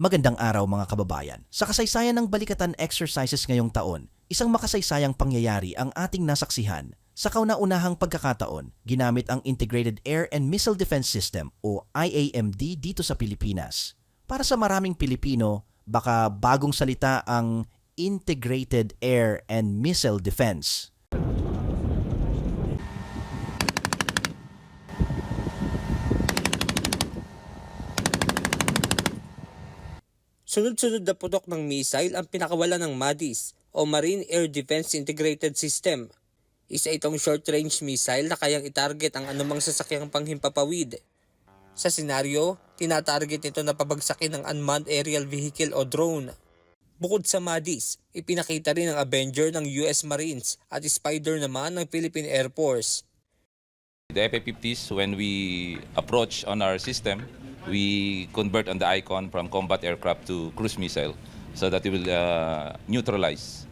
Magandang araw mga kababayan. Sa kasaysayan ng balikatan exercises ngayong taon, isang makasaysayang pangyayari ang ating nasaksihan. Sa kauna-unahang pagkakataon, ginamit ang Integrated Air and Missile Defense System o IAMD dito sa Pilipinas. Para sa maraming Pilipino, baka bagong salita ang Integrated Air and Missile Defense. Sunod-sunod na putok ng missile ang pinakawala ng MADIS o Marine Air Defense Integrated System. Isa itong short-range missile na kayang itarget ang anumang sasakyang panghimpapawid. Sa senaryo, tinatarget nito na pabagsakin ng unmanned aerial vehicle o drone. Bukod sa MADIS, ipinakita rin ng Avenger ng US Marines at Spider naman ng Philippine Air Force. The FA-50s, when we approach on our system, we convert on the icon from combat aircraft to cruise missile so that it will uh, neutralize.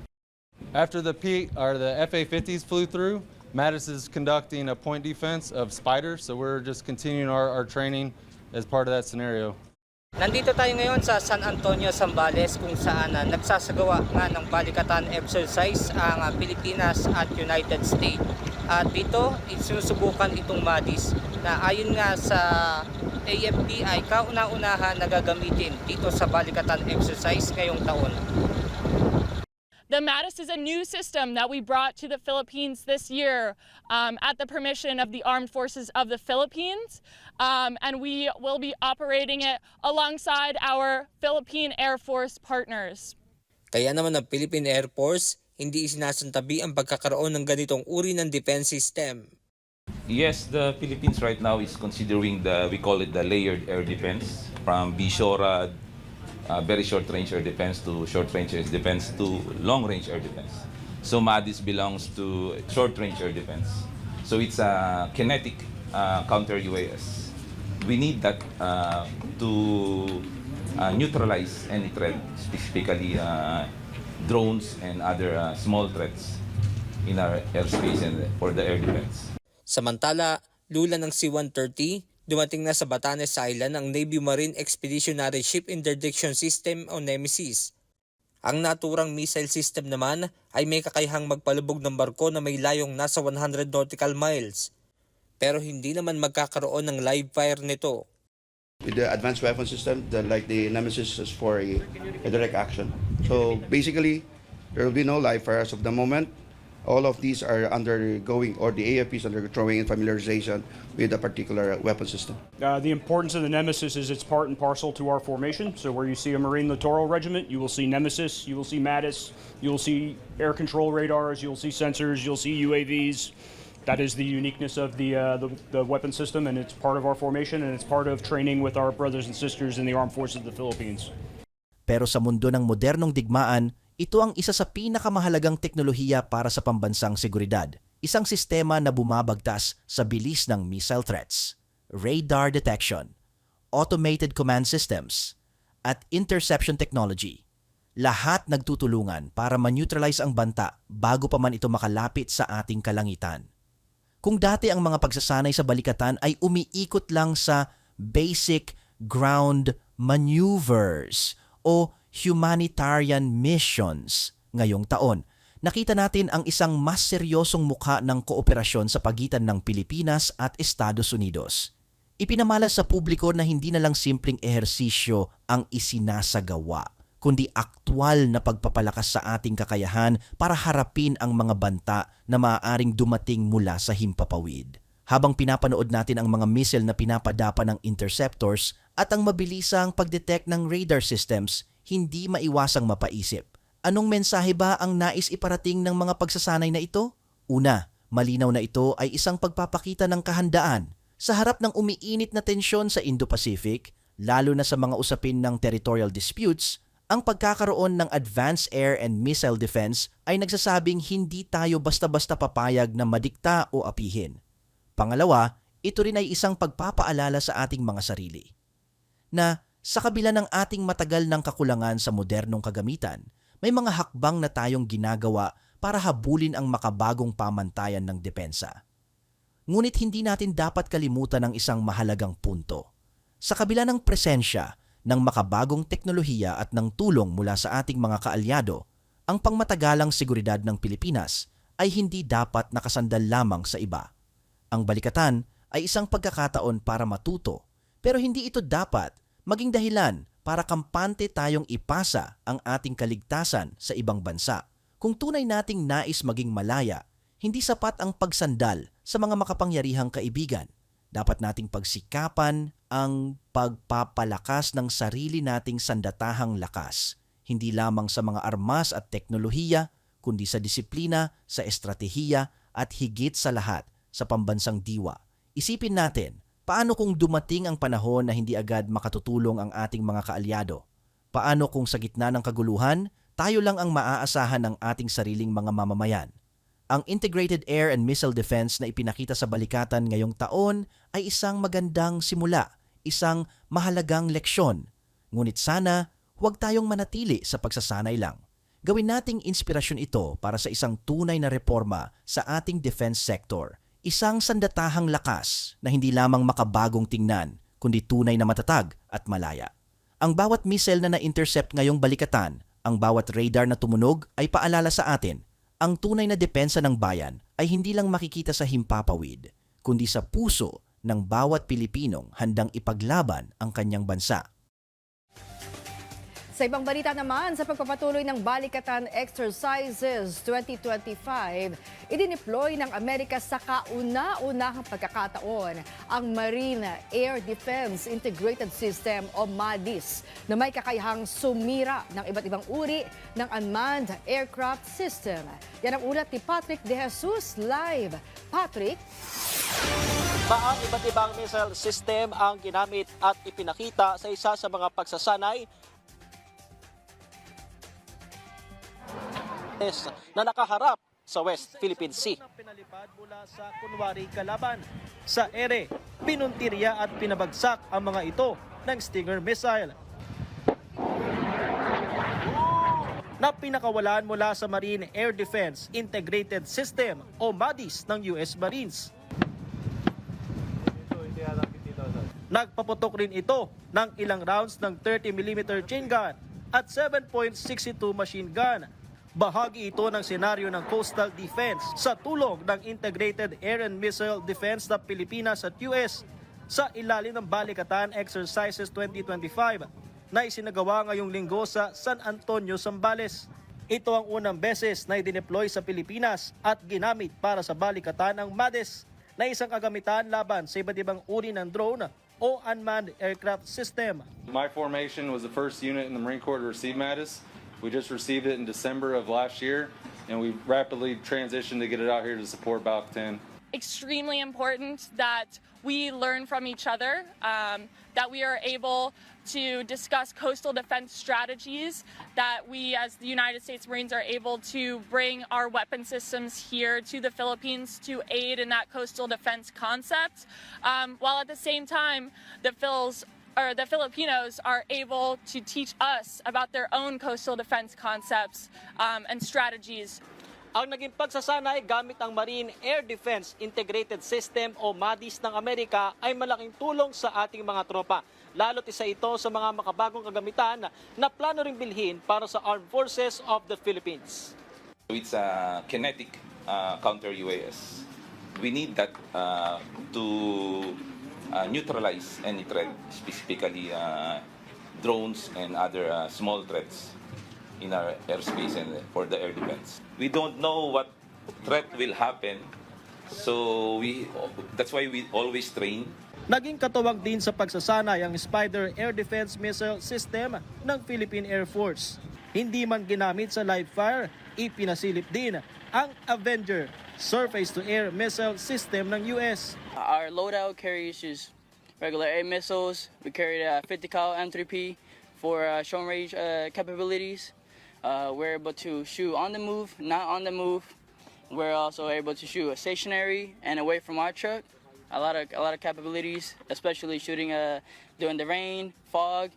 After the P or the FA-50s flew through, Mattis is conducting a point defense of Spider, so we're just continuing our, our training as part of that scenario. Nandito tayo ngayon sa San Antonio, Zambales kung saan ah, nagsasagawa nga ng balikatan exercise ang ah, Pilipinas at United States. At dito, sinusubukan itong MADIS na ayon nga sa AFP ay kauna-unahan na gagamitin dito sa balikatan exercise ngayong taon. The MADIS is a new system that we brought to the Philippines this year um, at the permission of the Armed Forces of the Philippines. Um, and we will be operating it alongside our Philippine Air Force partners. Kaya naman ng Philippine Air Force, hindi isinasantabi ang pagkakaroon ng ganitong uri ng defense system. Yes, the Philippines right now is considering the, we call it the layered air defense, from BSHORAD, uh, very short-range air defense to short-range air defense to long-range air defense. So MADIS belongs to short-range air defense. So it's a kinetic uh, counter-UAS. We need that uh, to uh, neutralize any threat, specifically uh, drones and other uh, small threats in our airspace and for the air defense. Samantala, lula ng C-130, dumating na sa Batanes Island ang Navy Marine Expeditionary Ship Interdiction System o NEMESIS. Ang naturang missile system naman ay may kakayahang magpalubog ng barko na may layong nasa 100 nautical miles. Pero hindi naman magkakaroon ng live fire nito. With the advanced weapon system, the, like the Nemesis is for a, a direct action. So basically, there will be no live fire as of the moment. All of these are undergoing, or the AFP is undergoing familiarization with a particular weapon system. Uh, the importance of the Nemesis is it's part and parcel to our formation. So where you see a Marine Littoral Regiment, you will see Nemesis, you will see Mattis, you will see air control radars, you'll see sensors, you'll see UAVs. That is the uniqueness of the, uh, the the weapon system, and it's part of our formation, and it's part of training with our brothers and sisters in the Armed Forces of the Philippines. Pero sa mundo ng modernong digmaan, ito ang isa sa pinakamahalagang teknolohiya para sa pambansang seguridad. Isang sistema na bumabagtas sa bilis ng missile threats, radar detection, automated command systems, at interception technology. Lahat nagtutulungan para ma-neutralize ang banta bago pa man ito makalapit sa ating kalangitan. Kung dati ang mga pagsasanay sa balikatan ay umiikot lang sa basic ground maneuvers o humanitarian missions ngayong taon, nakita natin ang isang mas seryosong mukha ng kooperasyon sa pagitan ng Pilipinas at Estados Unidos. Ipinamalas sa publiko na hindi na lang simpleng ehersisyo ang isinasagawa, kundi aktwal na pagpapalakas sa ating kakayahan para harapin ang mga banta na maaaring dumating mula sa himpapawid. Habang pinapanood natin ang mga missile na pinapadapa ng interceptors at ang mabilisang pagdetect ng radar systems, hindi maiwasang mapaisip. Anong mensahe ba ang nais iparating ng mga pagsasanay na ito? Una, malinaw na ito ay isang pagpapakita ng kahandaan sa harap ng umiinit na tensyon sa Indo-Pacific, lalo na sa mga usapin ng territorial disputes, ang pagkakaroon ng advanced air and missile defense ay nagsasabing hindi tayo basta-basta papayag na madikta o apihin. Pangalawa, ito rin ay isang pagpapaalala sa ating mga sarili na sa kabila ng ating matagal ng kakulangan sa modernong kagamitan, may mga hakbang na tayong ginagawa para habulin ang makabagong pamantayan ng depensa. Ngunit hindi natin dapat kalimutan ang isang mahalagang punto. Sa kabila ng presensya, ng makabagong teknolohiya at ng tulong mula sa ating mga kaalyado, ang pangmatagalang seguridad ng Pilipinas ay hindi dapat nakasandal lamang sa iba. Ang balikatan ay isang pagkakataon para matuto, pero hindi ito dapat maging dahilan para kampante tayong ipasa ang ating kaligtasan sa ibang bansa. Kung tunay nating nais maging malaya, hindi sapat ang pagsandal sa mga makapangyarihang kaibigan. Dapat nating pagsikapan ang pagpapalakas ng sarili nating sandatahang lakas, hindi lamang sa mga armas at teknolohiya, kundi sa disiplina, sa estratehiya at higit sa lahat sa pambansang diwa. Isipin natin, paano kung dumating ang panahon na hindi agad makatutulong ang ating mga kaalyado? Paano kung sa gitna ng kaguluhan, tayo lang ang maaasahan ng ating sariling mga mamamayan? Ang Integrated Air and Missile Defense na ipinakita sa balikatan ngayong taon ay isang magandang simula, isang mahalagang leksyon. Ngunit sana, huwag tayong manatili sa pagsasanay lang. Gawin nating inspirasyon ito para sa isang tunay na reforma sa ating defense sector. Isang sandatahang lakas na hindi lamang makabagong tingnan, kundi tunay na matatag at malaya. Ang bawat missile na na-intercept ngayong balikatan, ang bawat radar na tumunog ay paalala sa atin ang tunay na depensa ng bayan ay hindi lang makikita sa himpapawid, kundi sa puso ng bawat Pilipinong handang ipaglaban ang kanyang bansa. Sa ibang balita naman, sa pagpapatuloy ng Balikatan Exercises 2025, idineploy ng Amerika sa kauna-unahang pagkakataon ang Marine Air Defense Integrated System o MADIS na may kakayahang sumira ng iba't ibang uri ng unmanned aircraft system. Yan ang ulat ni Patrick De Jesus live. Patrick? Paang iba't ibang missile system ang ginamit at ipinakita sa isa sa mga pagsasanay na nakaharap sa West Philippine Sea. Pinalipad mula sa kunwari kalaban. Sa ere, pinuntirya at pinabagsak ang mga ito ng Stinger missile. na pinakawalan mula sa Marine Air Defense Integrated System o MADIS ng US Marines. Nagpaputok rin ito ng ilang rounds ng 30mm chain gun at 7.62 machine gun. Bahagi ito ng senaryo ng Coastal Defense sa tulong ng Integrated Air and Missile Defense ng Pilipinas at US sa ilalim ng Balikatan Exercises 2025 na isinagawa ngayong linggo sa San Antonio, Zambales. Ito ang unang beses na idineploy sa Pilipinas at ginamit para sa balikatan ng MADES na isang kagamitan laban sa iba't ibang uri ng drone o unmanned aircraft system. My formation was the first unit in the Marine Corps to receive MADIS. We just received it in December of last year, and we rapidly transitioned to get it out here to support Balk 10. extremely important that we learn from each other, um, that we are able to discuss coastal defense strategies, that we as the United States Marines are able to bring our weapon systems here to the Philippines to aid in that coastal defense concept, um, while at the same time, the Phils or the Filipinos are able to teach us about their own coastal defense concepts um, and strategies Ang naging pagsasanay gamit ang Marine Air Defense Integrated System o MADIS ng Amerika ay malaking tulong sa ating mga tropa. Lalo't isa ito sa mga makabagong kagamitan na plano ring bilhin para sa Armed Forces of the Philippines. It's a kinetic uh, counter UAS. We need that uh, to uh, neutralize any threat, specifically uh, drones and other uh, small threats in our airspace and for the air defense. We don't know what threat will happen, so we that's why we always train Naging katuwang din sa pagsasanay ang Spider Air Defense Missile System ng Philippine Air Force. Hindi man ginamit sa live fire, ipinasilip din ang Avenger surface-to-air missile system ng US. Our loadout carries just regular air missiles. We carry a 50 cal M3P for uh, short range uh, capabilities. Uh, we're able to shoot on the move, not on the move. We're also able to shoot stationary and away from our truck. A lot of a lot of capabilities, especially shooting uh, during the rain, fog,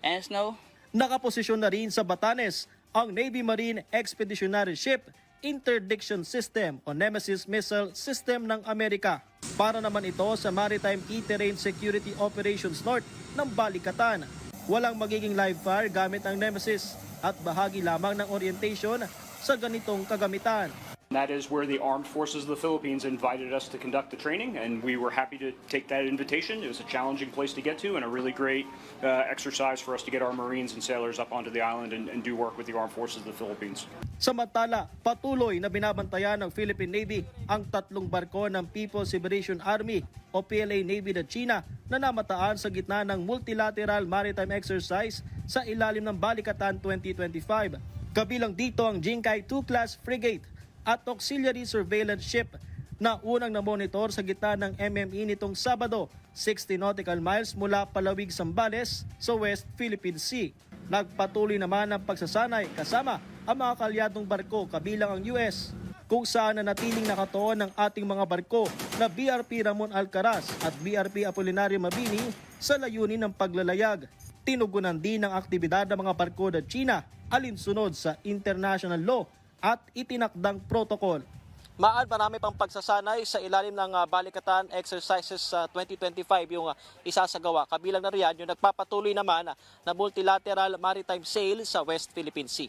and snow. Nakaposisyon na rin sa Batanes ang Navy Marine Expeditionary Ship Interdiction System o Nemesis Missile System ng Amerika. Para naman ito sa Maritime Key Terrain Security Operations North ng Balikatan. walang magiging live fire gamit ang Nemesis at bahagi lamang ng orientation sa ganitong kagamitan. That is where the Armed Forces of the Philippines invited us to conduct the training, and we were happy to take that invitation. It was a challenging place to get to and a really great uh, exercise for us to get our Marines and sailors up onto the island and, and do work with the Armed Forces of the Philippines. Samantala, patuloy na binabantayan ng Philippine Navy ang tatlong barko ng People's Liberation Army o PLA Navy ng China na namataan sa gitna ng multilateral maritime exercise sa ilalim ng Balikatan 2025. Kabilang dito ang Jinkai 2 class frigate at auxiliary surveillance ship na unang na-monitor sa gitna ng MME nitong Sabado, 60 nautical miles mula Palawig, Sambales sa West Philippine Sea. Nagpatuloy naman ang pagsasanay kasama ang mga kalyadong barko kabilang ang US kung saan nanatiling nakatuon ng ating mga barko na BRP Ramon Alcaraz at BRP Apolinario Mabini sa layunin ng paglalayag. Tinugunan din ang aktibidad ng mga barko ng China alinsunod sa international law at itinakdang protocol. Maan marami pang pagsasanay sa ilalim ng ah, Balikatan Exercises sa 2025 yung ah, isasagawa. Kabilang na riyan yung nagpapatuloy naman ah, na multilateral maritime sail sa West Philippine Sea.